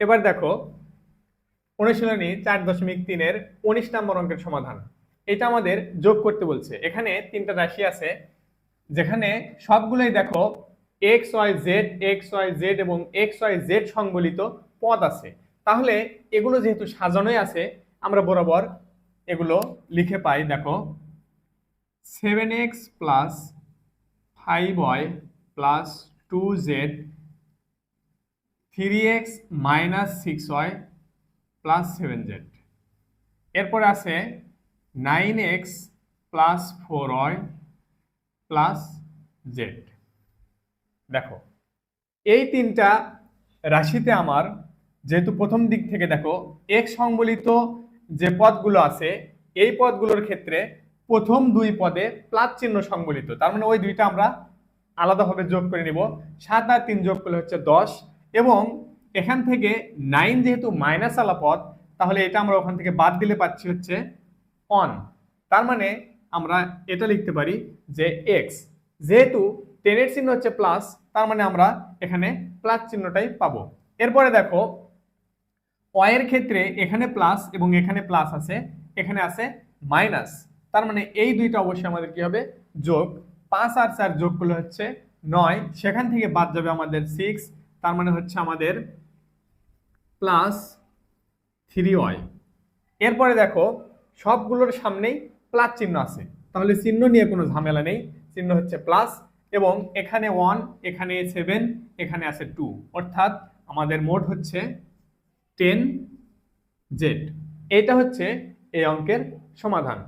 এবার দেখো অনুশীলনী চার দশমিক তিনের উনিশ নম্বর অঙ্কের সমাধান। এটা আমাদের যোগ করতে বলছে। এখানে তিনটা রাশি আছে, যেখানে সবগুলোই দেখো X Y Z X Y Z এবং এক্স ওয়াই জেড সংবলিত পদ আছে। তাহলে এগুলো যেহেতু সাজানোই আছে, আমরা বরাবর এগুলো লিখে পাই, দেখো seven X plus five Y plus two Z three X minus six Y plus seven Z. এরপরে আছে nine X plus four Y plus Z. দেখো, এই তিনটা রাশিতে আমার যেহেতু প্রথম দিক থেকে দেখো এক সংবলিত যে পদগুলো আছে, এই পদগুলোর ক্ষেত্রে প্রথম দুই পদে প্লাস চিহ্ন সংবলিত। তার মানে ওই দুইটা আমরা আলাদাভাবে যোগ করে নিব। সাত আর তিন যোগ করলে হচ্ছে দশ। এবং এখান থেকে নাইন যেহেতু মাইনাস আলা পদ তাহলে এটা আমরা ওখান থেকে বাদ দিলে পাচ্ছি হচ্ছে অন তার মানে আমরা এটা লিখতে পারি যে এক্স যেহেতু টেনের চিহ্ন হচ্ছে প্লাস তার মানে আমরা এখানে প্লাস চিহ্নটাই পাবো। এরপরে দেখো ওয়ের ক্ষেত্রে এখানে প্লাস এবং এখানে প্লাস আছে, এখানে আছে মাইনাস তার মানে এই দুইটা অবশ্যই আমাদের কি হবে? যোগ। পাঁচ আর চার যোগ করলে হচ্ছে নয়। সেখান থেকে বাদ যাবে আমাদের সিক্স তার মানে হচ্ছে আমাদের প্লাস থ্রি ওয়াই এরপরে দেখো, সবগুলোর সামনেই প্লাস চিহ্ন আছে। তাহলে চিহ্ন নিয়ে কোনো ঝামেলা নেই। চিহ্ন হচ্ছে প্লাস এবং এখানে ওয়ান এখানে সেভেন এখানে আছে টু অর্থাৎ আমাদের মোট হচ্ছে টেন জেড এটা হচ্ছে এই অঙ্কের সমাধান।